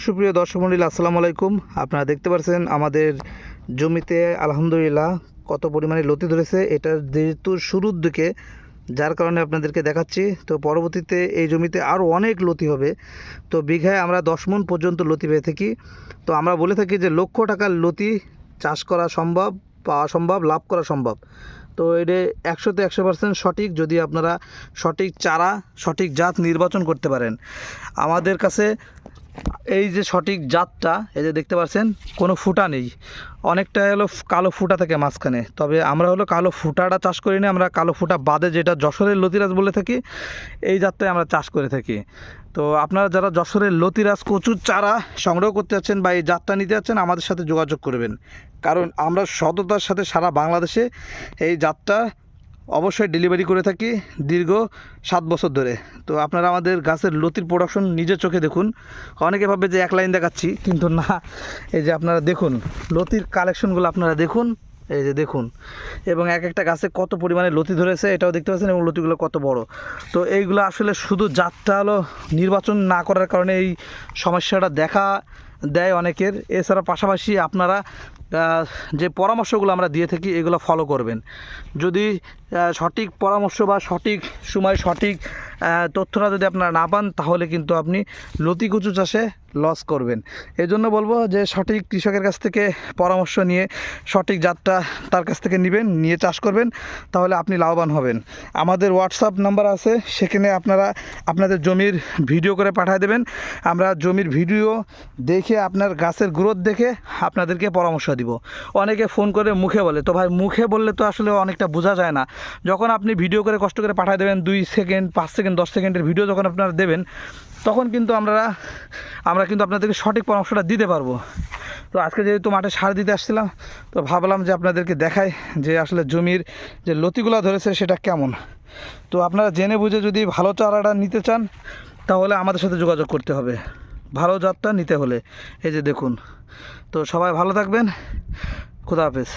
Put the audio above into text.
সুপ্রিয় দর্শক মন্ডলী, আসসালামু আলাইকুম। আপনারা দেখতে পাচ্ছেন আমাদের জমিতে আলহামদুলিল্লাহ কত পরিমাণে লতি ধরেছে। এটার যেহেতু শুরুর দিকে, যার কারণে আপনাদেরকে দেখাচ্ছি। তো পরবর্তীতে এই জমিতে আরও অনেক লতি হবে। তো বিঘায় আমরা দশ মন পর্যন্ত লতি পেয়ে থাকি। তো আমরা বলে থাকি যে লক্ষ টাকার লতি চাষ করা সম্ভব, পাওয়া সম্ভব, লাভ করা সম্ভব। তো এটা একশোতে একশো পার্সেন্ট সঠিক যদি আপনারা সঠিক চারা, সঠিক জাত নির্বাচন করতে পারেন। আমাদের কাছে এই যে সঠিক জাতটা, এই যে দেখতে পাচ্ছেন, কোনো ফুটা নেই। অনেকটা হলো কালো ফুটা থাকে মাঝখানে। তবে আমরা হলো কালো ফুটাটা চাষ করি না, আমরা কালো ফুটা বাদে যেটা যশোরের লতিরাজ বলে থাকি, এই জাতটাই আমরা চাষ করে থাকি। তো আপনারা যারা যশোরের লতিরাজ কচুর চারা সংগ্রহ করতে যাচ্ছেন বা এই জাতটা নিতে যাচ্ছেন, আমাদের সাথে যোগাযোগ করবেন। কারণ আমরা সততার সাথে সারা বাংলাদেশে এই জাতটা অবশ্যই ডেলিভারি করে থাকি দীর্ঘ সাত বছর ধরে। তো আপনারা আমাদের গাছের লতির প্রোডাকশন নিজের চোখে দেখুন। অনেকে ভাবে যে এক লাইন দেখাচ্ছি, কিন্তু না। এই যে আপনারা দেখুন, লতির কালেকশনগুলো আপনারা দেখুন। এই যে দেখুন, এবং এক একটা গাছে কত পরিমাণে লতি ধরেছে এটাও দেখতে পাচ্ছেন, এবং লতিগুলো কত বড়। তো এইগুলো আসলে শুধু জাতটা হলো নির্বাচন না করার কারণে এই সমস্যাটা দেখা দেয় অনেকের। এছাড়া পাশাপাশি আপনারা যে পরামর্শগুলো আমরা দিয়ে থাকি, এগুলো ফলো করবেন। যদি সঠিক পরামর্শ বা সঠিক সময় সঠিক তথ্যটা যদি আপনারা না পান, তাহলে কিন্তু আপনি লতি কুচু চাষে লস করবেন। এই জন্য বলব যে, সঠিক কৃষকের কাছ থেকে পরামর্শ নিয়ে সঠিক জাতটা তার কাছ থেকে নেবেন, নিয়ে চাষ করবেন, তাহলে আপনি লাভবান হবেন। আমাদের হোয়াটসঅ্যাপ নাম্বার আছে, সেখানে আপনারা আপনাদের জমির ভিডিও করে পাঠিয়ে দেবেন। আমরা জমির ভিডিও দেখে, আপনার গাছের গ্রোথ দেখে আপনাদেরকে পরামর্শ দিব। অনেকে ফোন করে মুখে বলে। তো ভাই, মুখে বললে তো আসলে অনেকটা বোঝা যায় না। যখন আপনি ভিডিও করে কষ্ট করে পাঠিয়ে দেবেন, দুই সেকেন্ড পাঁচ সেকেন্ড দশ সেকেন্ডের ভিডিও যখন আপনারা দেবেন, তখন কিন্তু আমরা আমরা কিন্তু আপনাদেরকে সঠিক পরামর্শটা দিতে পারব। তো আজকে যেহেতু মাঠে সার দিতে আসছিলাম, তো ভাবলাম যে আপনাদেরকে দেখাই যে আসলে জমির যে লতিগুলো ধরেছে সেটা কেমন। তো আপনারা জেনে বুঝে যদি ভালো চারাটা নিতে চান, তাহলে আমাদের সাথে যোগাযোগ করতে হবে। ভালো জাতটা নিতে হলে। এই যে দেখুন। তো সবাই ভালো থাকবেন। খুদা হাফেজ।